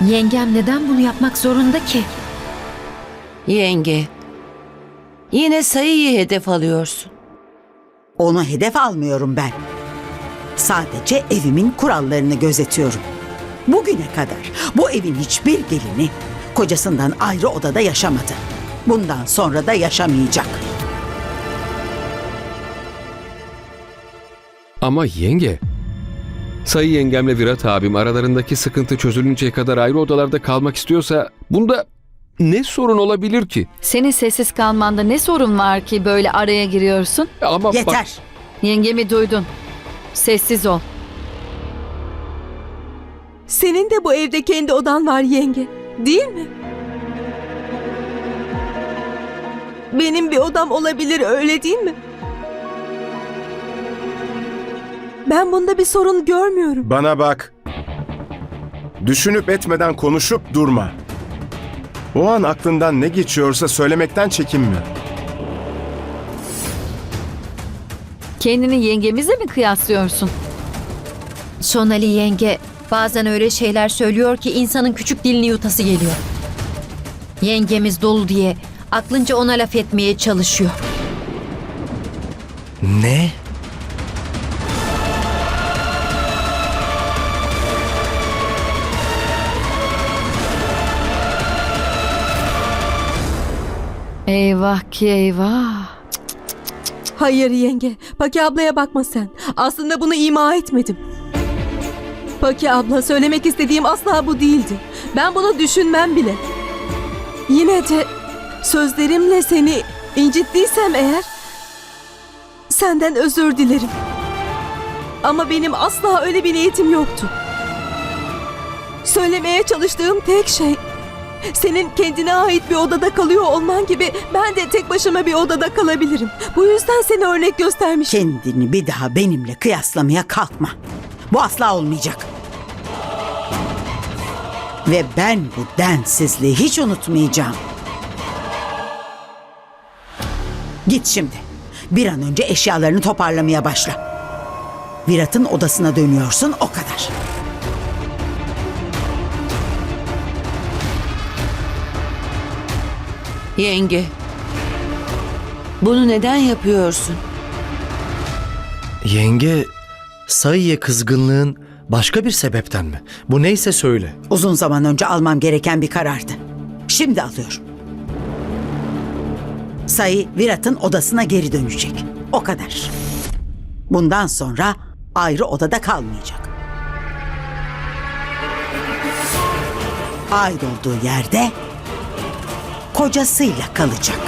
Yengem neden bunu yapmak zorunda ki? Yenge, yine sayıyı hedef alıyorsun. Onu hedef almıyorum ben. Sadece evimin kurallarını gözetiyorum. Bugüne kadar bu evin hiçbir gelini kocasından ayrı odada yaşamadı. Bundan sonra da yaşamayacak. Ama yenge, Sayı yengemle Virat abim aralarındaki sıkıntı çözülünceye kadar ayrı odalarda kalmak istiyorsa bunda ne sorun olabilir ki? Senin sessiz kalmanda ne sorun var ki böyle araya giriyorsun? Ama bak- Yeter. Yengemi duydun. Sessiz ol. Senin de bu evde kendi odan var yenge. Değil mi? Benim bir odam olabilir öyle değil mi? Ben bunda bir sorun görmüyorum. Bana bak. Düşünüp etmeden konuşup durma. O an aklından ne geçiyorsa söylemekten çekinme. Kendini yengemizle mi kıyaslıyorsun? Sonali yenge bazen öyle şeyler söylüyor ki insanın küçük dilini yutası geliyor. Yengemiz dolu diye aklınca ona laf etmeye çalışıyor. Ne? Eyvah ki eyvah. Hayır yenge. Paki ablaya bakma sen. Aslında bunu ima etmedim. Paki abla söylemek istediğim asla bu değildi. Ben bunu düşünmem bile. Yine de sözlerimle seni incittiysem eğer senden özür dilerim. Ama benim asla öyle bir niyetim yoktu. Söylemeye çalıştığım tek şey senin kendine ait bir odada kalıyor olman gibi ben de tek başıma bir odada kalabilirim. Bu yüzden seni örnek göstermişim. Kendini bir daha benimle kıyaslamaya kalkma. Bu asla olmayacak. Ve ben bu densizliği hiç unutmayacağım. Git şimdi. Bir an önce eşyalarını toparlamaya başla. Virat'ın odasına dönüyorsun o kadar. Yenge, bunu neden yapıyorsun? Yenge, sayıya kızgınlığın başka bir sebepten mi? Bu neyse söyle. Uzun zaman önce almam gereken bir karardı. Şimdi alıyorum. Sayı Virat'ın odasına geri dönecek. O kadar. Bundan sonra ayrı odada kalmayacak. Ait olduğu yerde kocasıyla kalacak.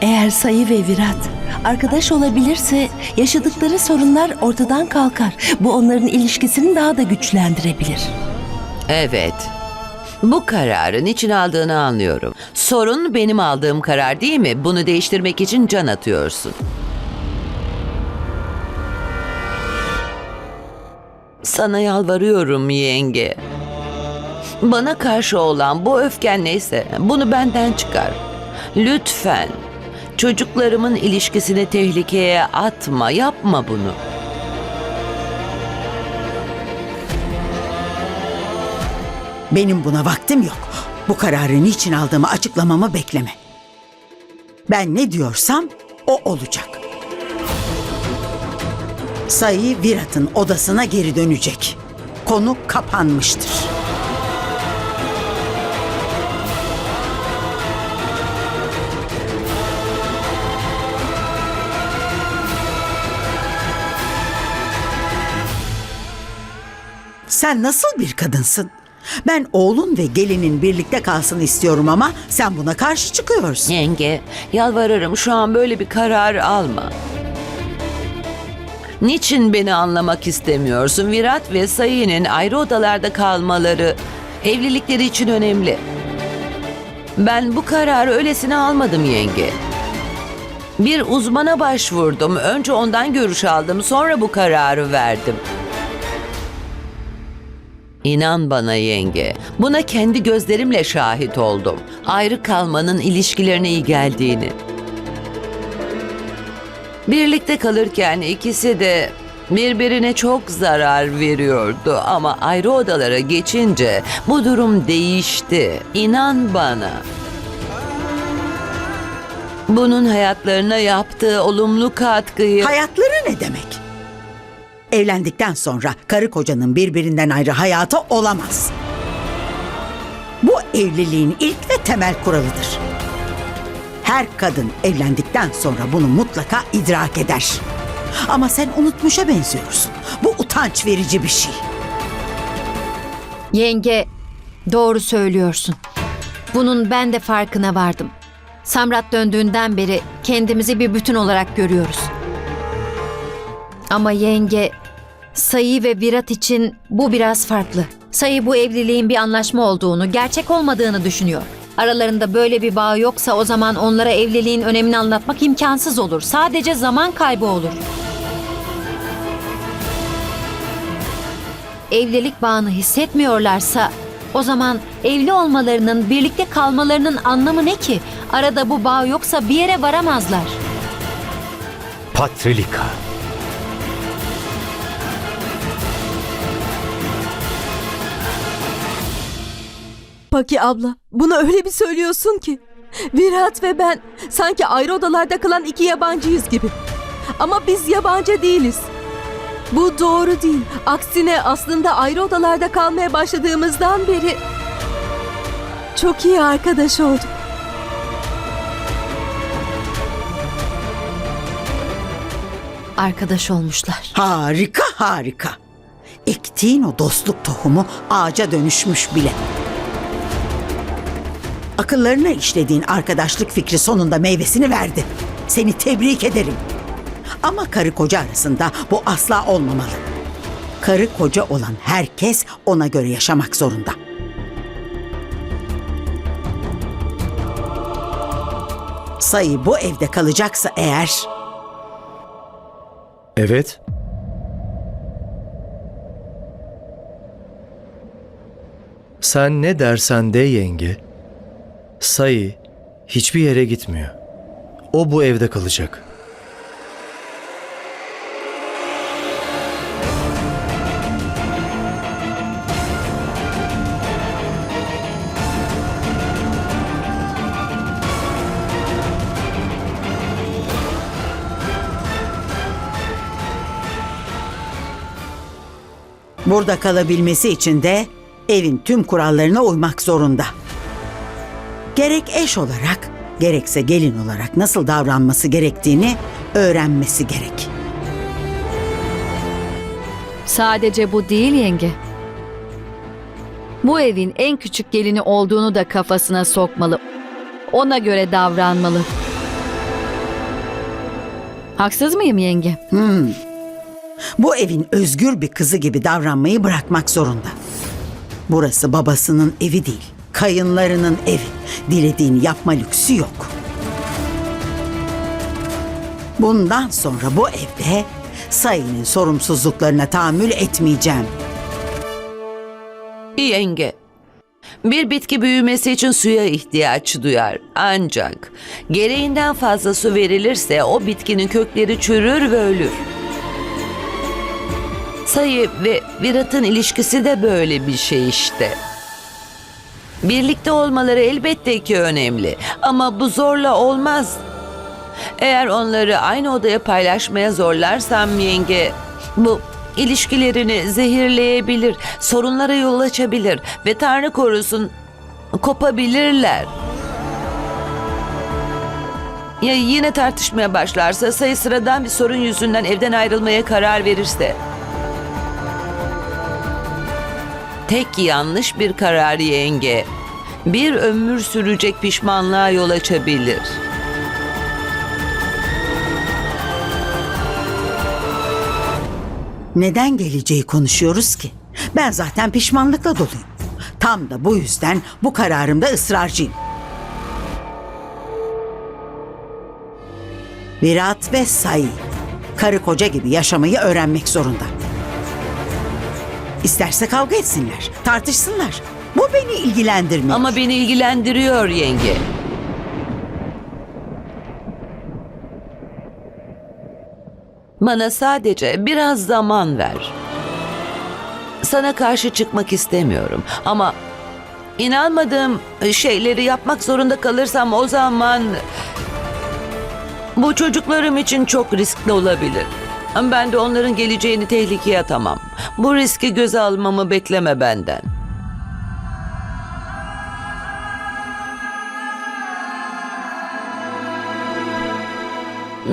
Eğer Sayı ve Virat arkadaş olabilirse yaşadıkları sorunlar ortadan kalkar. Bu onların ilişkisini daha da güçlendirebilir. Evet. Bu kararı niçin aldığını anlıyorum. Sorun benim aldığım karar değil mi? Bunu değiştirmek için can atıyorsun. Sana yalvarıyorum yenge. Bana karşı olan bu öfken neyse bunu benden çıkar. Lütfen çocuklarımın ilişkisini tehlikeye atma, yapma bunu. Benim buna vaktim yok. Bu kararı niçin aldığımı açıklamamı bekleme. Ben ne diyorsam o olacak. Sayı Virat'ın odasına geri dönecek. Konu kapanmıştır. Sen nasıl bir kadınsın? Ben oğlun ve gelinin birlikte kalsın istiyorum ama sen buna karşı çıkıyorsun. Yenge, yalvarırım şu an böyle bir karar alma. Niçin beni anlamak istemiyorsun? Virat ve Sayı'nın ayrı odalarda kalmaları evlilikleri için önemli. Ben bu kararı öylesine almadım yenge. Bir uzmana başvurdum. Önce ondan görüş aldım, sonra bu kararı verdim. İnan bana yenge, buna kendi gözlerimle şahit oldum. Ayrı kalmanın ilişkilerine iyi geldiğini. Birlikte kalırken ikisi de birbirine çok zarar veriyordu ama ayrı odalara geçince bu durum değişti. İnan bana. Bunun hayatlarına yaptığı olumlu katkıyı... Hayatları ne demek? Evlendikten sonra karı kocanın birbirinden ayrı hayatı olamaz. Bu evliliğin ilk ve temel kuralıdır. Her kadın evlendikten sonra bunu mutlaka idrak eder. Ama sen unutmuşa benziyorsun. Bu utanç verici bir şey. Yenge, doğru söylüyorsun. Bunun ben de farkına vardım. Samrat döndüğünden beri kendimizi bir bütün olarak görüyoruz. Ama yenge, Sayı ve Virat için bu biraz farklı. Sayı bu evliliğin bir anlaşma olduğunu, gerçek olmadığını düşünüyor. Aralarında böyle bir bağ yoksa o zaman onlara evliliğin önemini anlatmak imkansız olur. Sadece zaman kaybı olur. Evlilik bağını hissetmiyorlarsa o zaman evli olmalarının, birlikte kalmalarının anlamı ne ki? Arada bu bağ yoksa bir yere varamazlar. Patrilika. Paki abla bunu öyle bir söylüyorsun ki. Virat ve ben sanki ayrı odalarda kalan iki yabancıyız gibi. Ama biz yabancı değiliz. Bu doğru değil. Aksine aslında ayrı odalarda kalmaya başladığımızdan beri çok iyi arkadaş olduk. Arkadaş olmuşlar. Harika harika. Ektiğin o dostluk tohumu ağaca dönüşmüş bile. Akıllarına işlediğin arkadaşlık fikri sonunda meyvesini verdi. Seni tebrik ederim. Ama karı koca arasında bu asla olmamalı. Karı koca olan herkes ona göre yaşamak zorunda. Sayı bu evde kalacaksa eğer Evet. Sen ne dersen de yenge. Sayı hiçbir yere gitmiyor. O bu evde kalacak. Burada kalabilmesi için de evin tüm kurallarına uymak zorunda. Gerek eş olarak, gerekse gelin olarak nasıl davranması gerektiğini öğrenmesi gerek. Sadece bu değil yenge. Bu evin en küçük gelini olduğunu da kafasına sokmalı. Ona göre davranmalı. Haksız mıyım yenge? Bu evin özgür bir kızı gibi davranmayı bırakmak zorunda. Burası babasının evi değil, kayınlarının evi. Dilediğini yapma lüksü yok. Bundan sonra bu evde Sayı'nın sorumsuzluklarına tahammül etmeyeceğim. Yenge. Bir bitki büyümesi için suya ihtiyaç duyar. Ancak gereğinden fazla su verilirse o bitkinin kökleri çürür ve ölür. Sayı ve Virat'ın ilişkisi de böyle bir şey işte. Birlikte olmaları elbette ki önemli ama bu zorla olmaz. Eğer onları aynı odaya paylaşmaya zorlarsam yenge bu ilişkilerini zehirleyebilir, sorunlara yol açabilir ve Tanrı korusun kopabilirler. Ya yine tartışmaya başlarsa sayı sıradan bir sorun yüzünden evden ayrılmaya karar verirse. Tek yanlış bir karar yenge. Bir ömür sürecek pişmanlığa yol açabilir. Neden geleceği konuşuyoruz ki? Ben zaten pişmanlıkla doluyum. Tam da bu yüzden bu kararımda ısrarcıyım. Virat ve Sayı karı koca gibi yaşamayı öğrenmek zorunda. İsterse kavga etsinler, tartışsınlar. Bu beni ilgilendirmiyor. Ama beni ilgilendiriyor yenge. Bana sadece biraz zaman ver. Sana karşı çıkmak istemiyorum ama inanmadığım şeyleri yapmak zorunda kalırsam o zaman bu çocuklarım için çok riskli olabilir. Ben de onların geleceğini tehlikeye atamam. Bu riski göze almamı bekleme benden.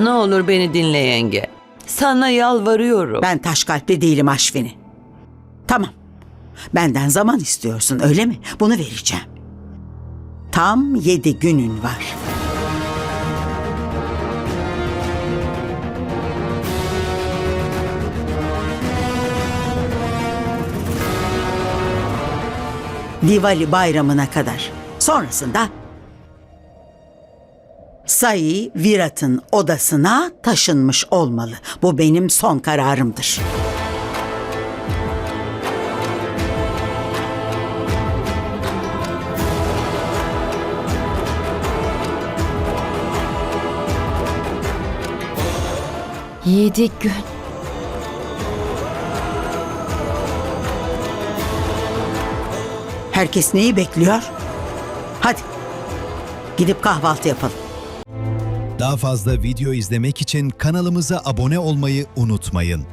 Ne olur beni dinle yenge. Sana yalvarıyorum. Ben taş kalpli değilim Aşvini. Tamam. Benden zaman istiyorsun öyle mi? Bunu vereceğim. Tam yedi günün var. Diwali bayramına kadar. Sonrasında Sayı Virat'ın odasına taşınmış olmalı. Bu benim son kararımdır. Yedi gün. Herkes neyi bekliyor? Hadi gidip kahvaltı yapalım. Daha fazla video izlemek için kanalımıza abone olmayı unutmayın.